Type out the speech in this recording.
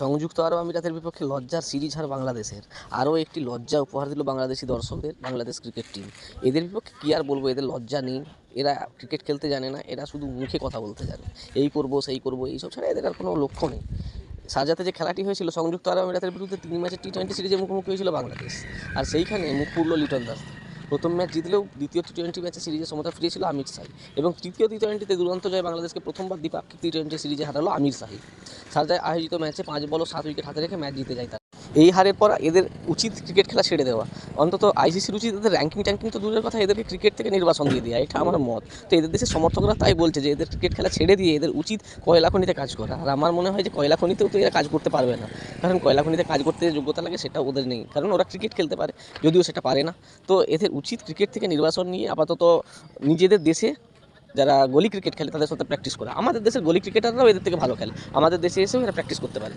সংযুক্ত আরব আমিরাতের বিপক্ষে লজ্জার সিরিজ হার বাংলাদেশের। আরও একটি লজ্জা উপহার দিল বাংলাদেশি দর্শকদের, বাংলাদেশ ক্রিকেট টিম। এদের বিপক্ষে কী আর বলব, এদের লজ্জা নেই। এরা ক্রিকেট খেলতে জানে না, এরা শুধু মুখে কথা বলতে জানে। এই করব, সেই করব, এইসব ছাড়া এদের আর কোনো লক্ষ্য নেই। সাজাতে যে খেলাটি হয়েছিল, সংযুক্ত আরব আমিরাতের বিরুদ্ধে তিন ম্যাচের টি টোয়েন্টি সিরিজে মুখোমুখি হয়েছিল বাংলাদেশ। আর সেইখানে মুখ পুরল লিটন দাস। প্রথম ম্যাচ জিতলেও দ্বিতীয় টি টোয়েন্টি ম্যাচে সিরিজে সমতা ফিরিয়েছিল আমির শাহি। এবং তৃতীয় টি টোয়েন্টিতে দুরন্ত জয় বাংলাদেশকে প্রথমবার দ্বিপাক্ষিক টি টোয়েন্টি সিরিজে হারালো আমির শাহি। সাজায় আয়োজিত ম্যাচে পাঁচ বল সাত উইকেট হাতে রেখে ম্যাচ জিতে যায় এই হারের পর এদের উচিত ক্রিকেট খেলা ছেড়ে দেওয়া। অন্তত আইসিসির উচিত এদের র্যাঙ্কিং ট্যাঙ্কিং তো দূরের কথা, এদেরকে ক্রিকেট থেকে নির্বাচন দিয়ে দেওয়া এটা আমার মত। তো এদের দেশের সমর্থকরা তাই বলছে যে এদের ক্রিকেট খেলা ছেড়ে দিয়ে এদের উচিত কয়লা খনিতে কাজ করা। আর আমার মনে হয় যে কয়লা খনিতেও তো এরা কাজ করতে পারবে না। কারণ কয়লা খনিতে কাজ করতে যোগ্যতা লাগে সেটা ওদের নেই। কারণ ওরা ক্রিকেট খেলতে পারে, যদিও সেটা পারে না। তো এদের উচিত ক্রিকেট থেকে নির্বাচন নিয়ে আপাতত নিজেদের দেশে যারা গলি ক্রিকেট খেলে তাদের সাথে প্র্যাকটিস করে। আমাদের দেশের গলি ক্রিকেটাররাও এদের থেকে ভালো খেলে। আমাদের দেশে এসেও এরা প্র্যাকটিস করতে পারে।